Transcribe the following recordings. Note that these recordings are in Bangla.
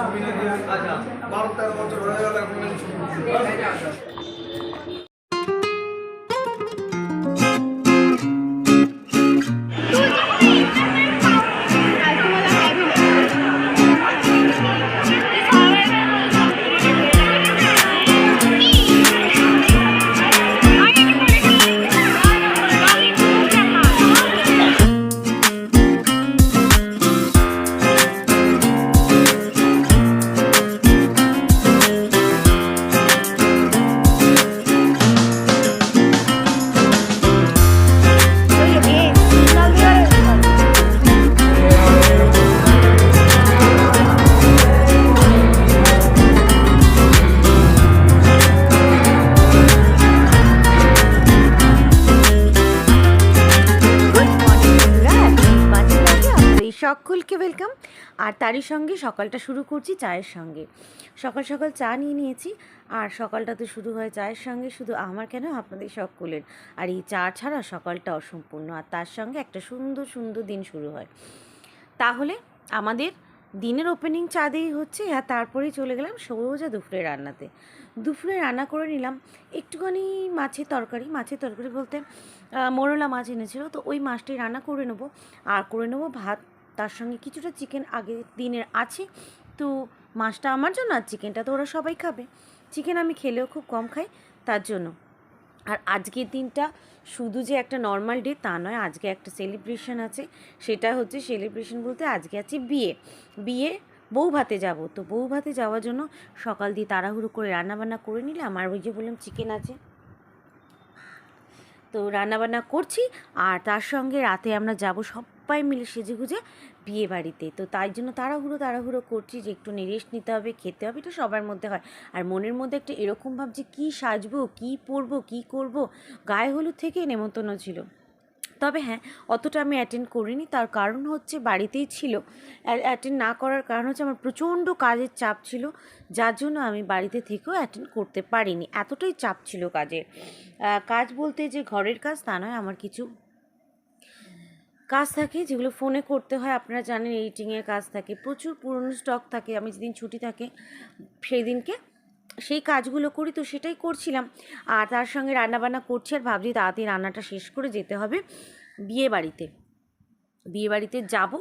ছবি না দিয়ে বারো তেরো বছর হয়ে গেল এখন। ছবি তারই সঙ্গে, সকালটা শুরু করছি চায়ের সঙ্গে। সকাল সকাল চা নিয়ে নিয়েছি, আর সকালটা তো শুরু হয় চায়ের সঙ্গে, শুধু আমার কেন, আপনাদের সকলের। আর এই চা ছাড়া সকালটা অসম্পূর্ণ, আর তার সঙ্গে একটা সুন্দর সুন্দর দিন শুরু হয়। তাহলে আমাদের দিনের ওপেনিং চা দিয়েই হচ্ছে, আর তারপরেই চলে গেলাম সোজা দুপুরে রান্নাতে। দুপুরে রান্না করে নিলাম একটুখানি মাছের তরকারি। মাছের তরকারি বলতে মোরলা মাছ এনেছিল, তো ওই মাছটি রান্না করে নেব। আর করে নেব ভাত। তার সঙ্গে কিছুটা চিকেন আগের দিনের আছে। তো মাছটা আমার জন্য আর চিকেনটা তো ওরা সবাই খাবে। চিকেন আমি খেলেও খুব কম খাই, তার জন্য। আর আজকের দিনটা শুধু যে একটা নর্মাল ডে তা নয়, আজকে একটা সেলিব্রেশন আছে। সেটা হচ্ছে সেলিব্রেশন বলতে আজকে আছে বিয়ে। বিয়ে বউ ভাতে যাব। তো বউ ভাতে যাওয়ার জন্য সকাল দিয়ে তাড়াহুড়ো করে রান্নাবান্না করে নিলে আমার ওই যে বললাম চিকেন আছে। তো রান্নাবান্না করছি, আর তার সঙ্গে রাতে আমরা যাব সবাই মিলে সেজে গুজে বিয়ে বাড়িতে। তো তাই জন্য তাড়াহুড়ো তাড়াহুড়ো করছি যে একটু রেস্ট নিতে হবে, খেতে হবে, এটা সবার মধ্যে হয়। আর মনের মধ্যে একটা এরকম ভাব যে কী সাজবো, কী পরবো, কী করব, গায়ে হলুদ থেকে নেমন্তন্ন ছিল। তবে হ্যাঁ অতটা আমি অ্যাটেন্ড করিনি। তার কারণ হচ্ছে বাড়িতেই ছিল। অ্যাটেন্ড না করার কারণ হচ্ছে আমার প্রচণ্ড কাজের চাপ ছিল, যার জন্য আমি বাড়িতে থেকেও অ্যাটেন্ড করতে পারিনি। এতটাই চাপ ছিল কাজের। কাজ বলতে যে ঘরের কাজ তা নয়, আমার কিছু কাজ থাকে যেগুলো ফোনে করতে হয়। আপনারা জানেন এডিটিংয়ের কাজ থাকে, প্রচুর পুরনো স্টক থাকে। আমি যেদিন ছুটি থাকে সেই দিনকে সেই কাজগুলো করি তো সেটাই করছিলাম। আর তার সঙ্গে রান্নাবান্না করছি আর ভাবছি তাড়াতাড়ি রান্নাটা শেষ করে যেতে হবে বিয়ে বাড়িতে। বিয়ে বাড়িতে যাব।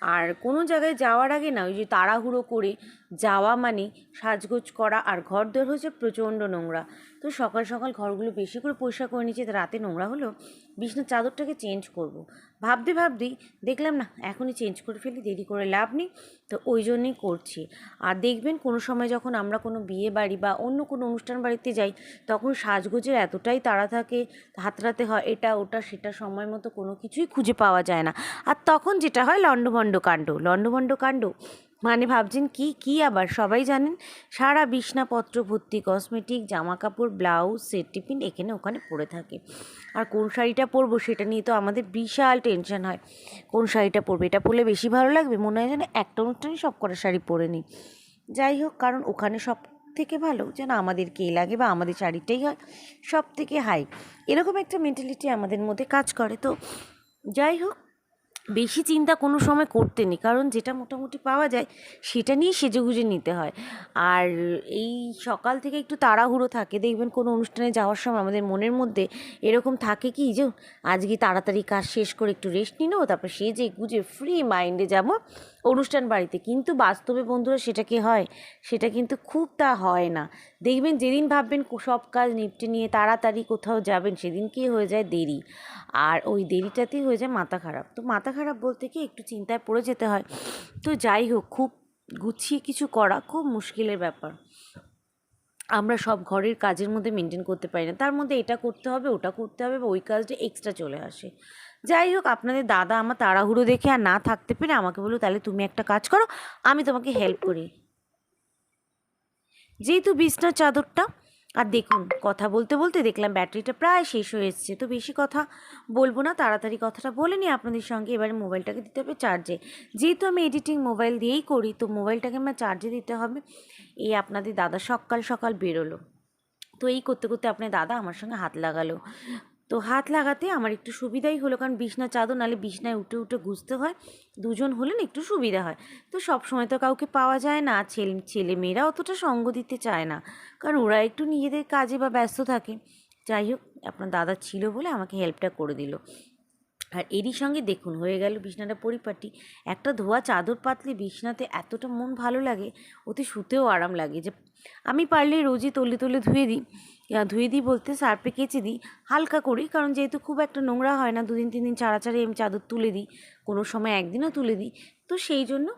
আর কোনো জায়গায় যাওয়ার আগে না, ওই যে তাড়াহুড়ো করে যাওয়া মানে সাজগোজ করা আর ঘর দর হচ্ছে প্রচণ্ড নোংরা। তো সকাল সকাল ঘরগুলো বেশি করে পরিষ্কার করে নিচ্ছি তো রাতে নোংরা হলো বিছনার চাদরটাকে চেঞ্জ করব। ভাবতে ভাবতেই দেখলাম না, এখনই চেঞ্জ করে ফেলি, দেরি করে লাভ নেই, তো ওই জন্যই করছি। আর দেখবেন কোনো সময় যখন আমরা কোনো বিয়ে বাড়ি বা অন্য কোনো অনুষ্ঠান বাড়িতে যাই, তখন সাজগোজের এতটাই তাড়া থাকে, হাতড়াতে হয়, এটা ওটা সেটা সময় মতো কোনো কিছুই খুঁজে পাওয়া যায় না। আর তখন যেটা হয় লণ্ডভণ্ড কাণ্ড লণ্ডভণ্ড কাণ্ড মানে ভাবছেন কি কি আবার? সবাই জানেন, সারা বিছনাপত্র ভর্তি কসমেটিক জামা কাপড় ব্লাউজ সেট টিফিন এখানে ওখানে পড়ে থাকে। আর কোন শাড়িটা পরবো সেটা নিয়ে তো আমাদের বিশাল টেনশন হয়। কোন শাড়িটা পরবে? এটা পরলে বেশি ভালো লাগবে? মনে হয় যেন একটা অনুষ্ঠানে সব কটা শাড়ি পরে নিই। যাই হোক, কারণ ওখানে সব থেকে ভালো যেন আমাদের কে লাগে বা আমাদের শাড়িটাই হয় সব থেকে হাই এরকম একটা মেন্টালিটি আমাদের মধ্যে কাজ করে। তো যাই হোক বেশি চিন্তা কোনো সময় করতে নেই। কারণ যেটা মোটামুটি পাওয়া যায়, সেটা নিয়ে সেজেগুজে নিতে হয়। আর এই সকাল থেকে একটু তাড়াহুড়ো থাকে, দেখবেন কোনো অনুষ্ঠানে যাওয়ার সময় আমাদের মনের মধ্যে এরকম থাকে কি যে, আজকে তাড়াতাড়ি কাজ শেষ করে একটু রেস্ট নিয়ে নেব, তারপর সেজে গুজে ফ্রি মাইন্ডে যাব অনুষ্ঠান বাড়িতে। কিন্তু বাস্তবে বন্ধুরা সেটা কি হয়? সেটা কিন্তু খুব তা হয় না। দেখবেন যেদিন ভাববেন সব কাজ নিপটে নিয়ে তাড়াতাড়ি কোথাও যাবেন সেদিন কি হয়ে যায় দেরি। আর ওই দেরিটাতেই হয়ে যায় মাথা খারাপ। তো মাথা খারাপ বলতে কি একটু চিন্তায় পড়ে যেতে হয়। তো যাই হোক, খুব গুছিয়ে কিছু করা খুব মুশকিলের ব্যাপার। আমরা সব ঘরের কাজের মধ্যে মেনটেন করতে পারি না। তার মধ্যে এটা করতে হবে, ওটা করতে হবে বা ওই কাজটা এক্সট্রা চলে আসে। যাই হোক, আপনাদের দাদা আমার তাড়াহুড়ো দেখে আর না থাকতে পেরে আমাকে বলল, তাহলে তুমি একটা কাজ করো, আমি তোমাকে হেল্প করি। যেহেতু বিছনার চাদরটা আর দেখুন, কথা বলতে বলতে দেখলাম ব্যাটারিটা প্রায় শেষ হয়ে এসছে। তো বেশি কথা বলব না, তাড়াতাড়ি কথাটা বলে নিই আপনাদের সঙ্গে এবারে মোবাইলটাকে দিতে হবে চার্জে যেহেতু আমি এডিটিং মোবাইল দিয়েই করি, তো মোবাইলটাকে আমার চার্জে দিতে হবে। এই আপনাদের দাদা সকাল সকাল বেরোলো। তো এই করতে করতে আপনার দাদা আমার সঙ্গে হাত লাগালো। তো হাত লাগাতে আমার একটু সুবিধাই হলো, কারণ বিছনা চাদর নাহলে বিছনায় উঠে উঠে গুছতে হয়। দুজন হলেন একটু সুবিধা হয়। তো সব সময় তো কাউকে পাওয়া যায় না, ছেলে ছেলে মেয়েরা অতটা সঙ্গ দিতে চায় না। কারণ ওরা একটু নিজেদের কাজে বা ব্যস্ত থাকে। যাই হোক, আপনার দাদা ছিল বলে আমাকে হেল্পটা করে দিল। আর এরই সঙ্গে দেখুন, হয়ে গেল বিছনাটা পরিপাটি। একটা ধোয়া চাদর পাতলে বিছনাতে এতটা মন ভালো লাগে, ওতে শুতেও আরাম লাগে। যে আমি পারলে রোজই তলে তলে ধুয়ে দিই। ধুয়ে দিই বলতে সার্ফে কেচে দিই। হালকা করি, কারণ যেহেতু খুব একটা নোংরা হয় না, দুদিন, তিন দিন ছাড়া ছাড়াই আমি চাদর তুলে দিই, কোনো সময় একদিনও তুলে দিই। তো সেই জন্য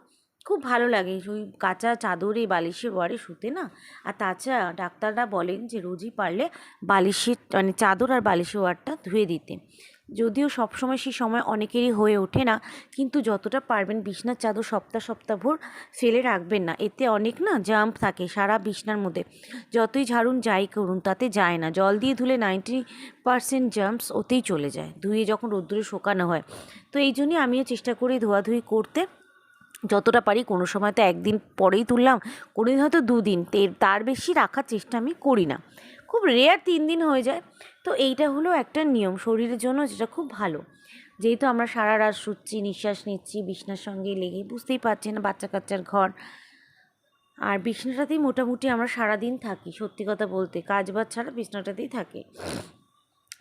খুব ভালো লাগে ওই কাঁচা চাদরে বালিশে ওয়ারে শুতে না। আর তাছাড়া ডাক্তাররা বলেন যে রোজই পারলে বালিশের মানে চাদর আর বালিশের ওয়ারটা ধুয়ে দিতে। যদিও সবসময় সেই সময় অনেকেরই হয়ে ওঠে না, কিন্তু যতটা পারবেন বিছনার চাদর সপ্তাহ সপ্তাহ ভোর ফেলে রাখবেন না। এতে অনেক না জাম্প থাকে সারা বিছনার মধ্যে। যতই ঝাড়ুন যাই করুন, তাতে যায় না। জল দিয়ে ধুলে নাইনটি পারসেন্ট জাম্পস ওতেই চলে যায়, ধুয়ে যখন রোদ্দুরে শোকানো হয়। তো এই জন্যই আমিও চেষ্টা করি ধোয়াধুয়ি করতে। যতটা পারি কোনো সময় তো একদিন পরেই তুললাম কোনো দিন হয়তো দুদিন। তার বেশি রাখার চেষ্টা আমি করি না। খুব রেয়ার তিন দিন হয়ে যায়। তো এইটা হলো একটা নিয়ম শরীরের জন্য যেটা খুব ভালো। যেহেতু আমরা সারা রাত শুচ্ছি, নিঃশ্বাস নিচ্ছি, বিছনার সঙ্গে লেগে বুঝতেই পারছি না বাচ্চা কাচ্চার ঘর। আর বিছনাটাতেই মোটামুটি আমরা সারা দিন থাকি, সত্যি কথা বলতে। কাজ বাজ ছাড়া বিছনাটাতেই থাকে।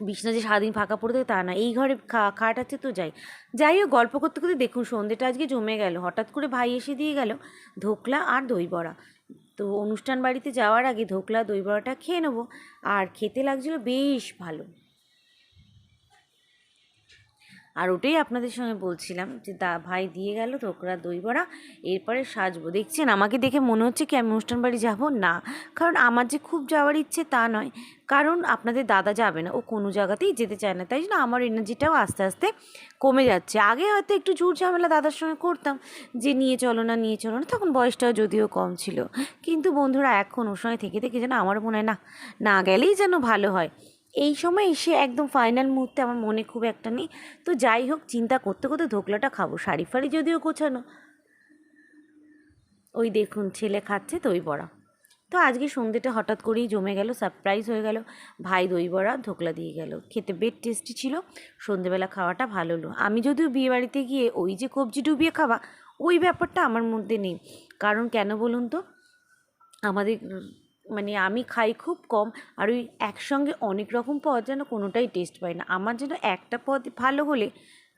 বিছনা যে সারাদিন ফাঁকা পড়ে তা না। এই ঘরে খা- খাট আছে তো যাই। যাই হোক, গল্প করতে করতে দেখুন, সন্ধ্যেটা আজকে জমে গেল। হঠাৎ করে ভাই এসে দিয়ে গেল ধোকলা আর দই বড়া। তো অনুষ্ঠান বাড়িতে যাওয়ার আগে ধোকলা, দই বড়াটা খেয়ে নেব। আর খেতে লাগছিল বেশ ভালো। আর ওটাই আপনাদের সঙ্গে বলছিলাম যে দা, ভাই দিয়ে গেল ধোকরা দই বড়া, এরপরে সাজবো। দেখছেন, আমাকে দেখে মনে হচ্ছে কি আমি অনুষ্ঠান বাড়ি যাব? না, কারণ আমার যে খুব যাওয়ার ইচ্ছে তা নয়। কারণ আপনাদের দাদা যাবে না, ও কোনো জায়গাতেই যেতে চায় না, তাই জন্য আমার এনার্জিটাও আস্তে আস্তে কমে যাচ্ছে। আগে হয়তো একটু ঝুট ঝামেলা দাদার সঙ্গে করতাম, যে নিয়ে চলো না, নিয়ে চলো না, তখন বয়সটাও যদিও কম ছিল। কিন্তু বন্ধুরা, এখন ওর সঙ্গে থেকে থেকে যেন আমার মনে হয় না না গেলেই যেন ভালো হয়। এই সময় এসে একদম ফাইনাল মুহূর্তে আমার মনে খুব একটা নেই। তো যাই হোক, চিন্তা করতে করতে ধোকলাটা খাব। শাড়ি ফাড়ি যদিও গোছানো। ওই দেখুন, ছেলে খাচ্ছে দই বড়া। তো আজকে সন্ধ্যেটা হঠাৎ করেই জমে গেল সারপ্রাইজ হয়ে গেল। ভাই দই বড়া, ধোকলা দিয়ে গেল। খেতে বেশ টেস্টি ছিল। সন্ধেবেলা খাওয়াটা ভালো হলো। আমি যদিও বিয়ে বাড়িতে গিয়ে ওই যে কবজি ডুবিয়ে খাওয়া, ওই ব্যাপারটা আমার মধ্যে নেই। কারণ কেন বলুন তো? আমাদের মানে আমি খাই খুব কম, আর ওই একসঙ্গে অনেক রকম পদ যেন কোনোটাই টেস্ট পাই না। আমার যেন একটা পদ ভালো হলে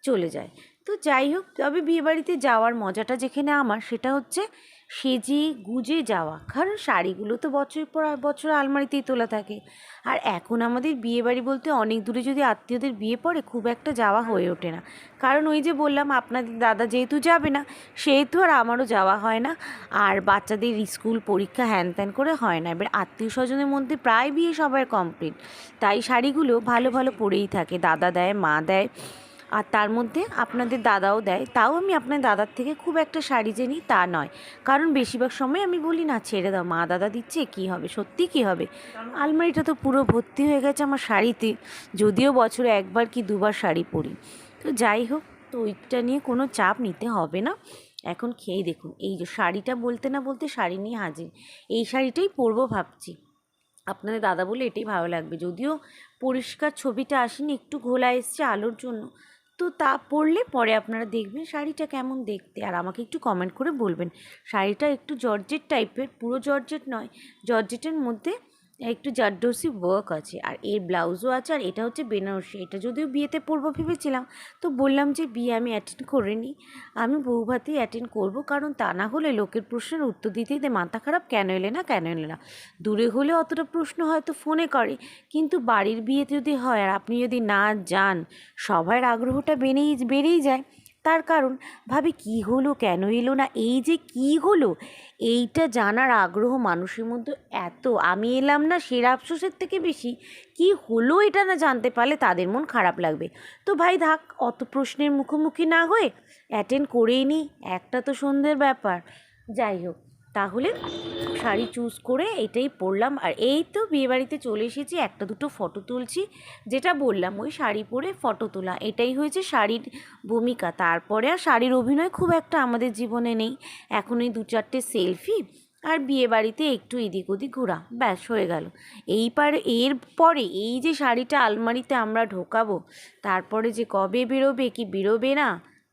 চলে যায়। তো যাই হোক, তবে বিয়েবাড়িতে যাওয়ার মজাটা যেখানে আমার, সেটা হচ্ছে সেজে গুজে যাওয়া। কারণ শাড়িগুলো তো বছর পর বছর আলমারিতেই তোলা থাকে। আর এখন আমাদের বিয়েবাড়ি বলতে অনেক দূরে যদি আত্মীয়দের বিয়ে পড়ে, খুব একটা যাওয়া হয়ে ওঠে না। কারণ ওই যে বললাম, আপনাদের দাদা যেহেতু যাবে না, সেহেতু আর আমারও যাওয়া হয় না। আর বাচ্চাদের স্কুল পরীক্ষা হ্যান ত্যান করে হয় না। এবার আত্মীয় স্বজনের মধ্যে প্রায় বিয়ে সবার কমপ্লিট তাই শাড়িগুলো ভালো ভালো পরেই থাকে। দাদা দেয়, মা দেয়। আর তার মধ্যে আপনাদের দাদাও দেয়। তাও আমি আপনার দাদার থেকে খুব একটা শাড়ি নিই তা নয়। কারণ বেশিরভাগ সময় আমি বলি, না, ছেড়ে দাও, মা দাদা দিচ্ছে, কী হবে? সত্যি কী হবে? আলমারিটা তো পুরো ভর্তি হয়ে গেছে আমার শাড়িতে। যদিও বছরে একবার কি দুবার শাড়ি পরি। তো যাই হোক, তো ওইটা নিয়ে কোনো চাপ নিতে হবে না। এখন খেয়েই দেখুন। এই যে শাড়িটা বলতে না বলতে শাড়ি নিয়ে হাজির। এই শাড়িটাই পরবো ভাবছি। আপনাদের দাদা বলে এটাই ভালো লাগবে। যদিও পরিষ্কার ছবিটা আসেনি, একটু ঘোলা এসছে আলোর জন্য। তো তা পরলে পরে আপনারা দেখবেন শাড়িটা কেমন দেখতে। আর আমাকে একটু কমেন্ট করে বলবেন, শাড়িটা একটু জর্জেট টাইপের পুরো জর্জেট নয়, জর্জেটের মধ্যে একটু জারদোসি ওয়ার্ক আছে। আর এর ব্লাউজও আছে, আর এটা হচ্ছে বেনারসি। এটা যদিও বিয়েতে পরবো ভেবেছিলাম, তো বললাম যে বিয়ে আমি অ্যাটেন্ড করে নিই। আমি বউ ভাতেই অ্যাটেন্ড করব, কারণ তা না হলে লোকের প্রশ্নের উত্তর দিতে দিতে মাথা খারাপ। কেন এলে না, কেন এলে না। দূরে হলে অতটা প্রশ্ন হয়তো ফোনে করে। কিন্তু বাড়ির বিয়েতে যদি হয়, আর আপনি যদি না যান, সবার আগ্রহটা বেড়েই বেড়েই যায়। তার কারণ? ভাবে, কি হলো? কেন এলো না? এই যে কি হলো? এইটা জানার আগ্রহ মানুষের মধ্যে এত। আমি এলাম না সেরা আফসোসের থেকে বেশি। কি হলো এটা না জানতে পারলে তাদের মন খারাপ লাগবে। তো ভাই, থাক, অত প্রশ্নের মুখোমুখি না হয়ে অ্যাটেন্ড করেই নি। একটা তো সন্ধ্যের ব্যাপার। যাই হোক। তাহলে শাড়ি চুজ করে এটাই পরলাম। আর এই তো বিয়েবাড়িতে চলে এসেছি, একটা দুটো ফটো তুলছি। যেটা বললাম, ওই শাড়ি পরে ফটো তোলা। এটাই হয়েছে শাড়ির ভূমিকা। তারপরে আর শাড়ির অভিনয় খুব একটা আমাদের জীবনে নেই। এখন ওই দু চারটে সেলফি আর বিয়ে বাড়িতে একটু এদিক ওদিক ঘোরা। ব্যাস, হয়ে গেল। এইবার এরপরে এই যে শাড়িটা আলমারিতে আমরা ঢোকাবো, তারপরে যে কবে বেরোবে, কি বেরোবে না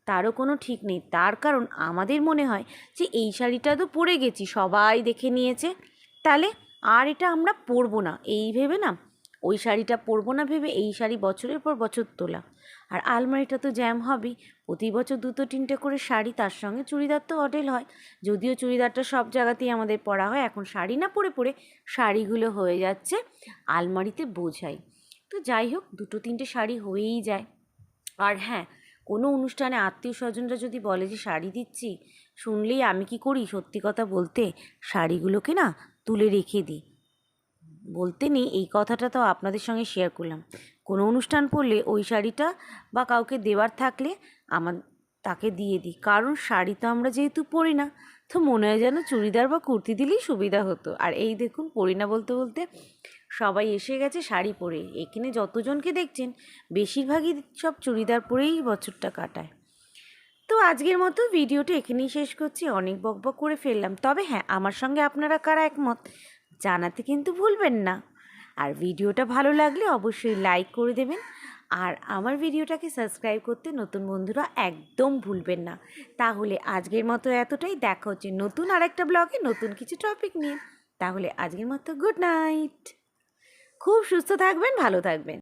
তারও কোনো ঠিক নেই। তার কারণ আমাদের মনে হয় যে, এই শাড়িটা তো পরে গেছি, সবাই দেখে নিয়েছে। তাহলে আর এটা আমরা পরবো না। এই ভেবে না, ওই শাড়িটা পরবো না ভেবে এই শাড়ি বছরের পর বছর তোলা। আর আলমারিটা তো জ্যাম হবেই। প্রতি বছর দুটো তিনটে করে শাড়ি তার সঙ্গে চুড়িদার তো অডেল হয়। যদিও চুড়িদারটা সব জায়গাতেই আমাদের পরা হয়, এখন শাড়ি না পরে পরে শাড়িগুলো হয়ে যাচ্ছে আলমারিতে বোঝাই। তো যাই হোক, দুটো তিনটে শাড়ি হয়েই যায়। আর হ্যাঁ কোনো অনুষ্ঠানে আত্মীয় স্বজনরা যদি বলে যে, শাড়ি দিচ্ছি, শুনলেই আমি কি করি? সত্যি কথা বলতে শাড়িগুলোকে না তুলে রেখে দিই। বলতে নেই, এই কথাটা তো আপনাদের সঙ্গে শেয়ার করলাম। কোনো অনুষ্ঠান পড়লে ওই শাড়িটা বা কাউকে দেওয়ার থাকলে আমার, তাকে দিয়ে দিই। কারণ শাড়ি তো আমরা যেহেতু পরি না, তো মনে হয় যেন চুড়িদার বা কুর্তি দিলেই সুবিধা হতো। আর এই দেখুন, পরি না বলতে বলতে সবাই এসে গেছে শাড়ি পরে। এখানে যতজনকে দেখছেন, বেশিরভাগই সব চুড়িদার পরেই বছরটা কাটায়। তো আজকের মতো ভিডিওটা এখানেই শেষ করছি। অনেক বকবক করে ফেললাম। তবে হ্যাঁ আমার সঙ্গে আপনারা কারা একমত, জানাতে কিন্তু ভুলবেন না। আর ভিডিওটা ভালো লাগলে অবশ্যই লাইক করে দেবেন। আর আমার ভিডিওটাকে সাবস্ক্রাইব করতে নতুন বন্ধুরা একদম ভুলবেন না। তাহলে আজকের মতো এতটাই। দেখা হচ্ছে নতুন আরেকটা ব্লগে নতুন কিছু টপিক নিয়ে। তাহলে আজকের মতো গুড নাইট খুব সুস্থ থাকবেন ভালো থাকবেন।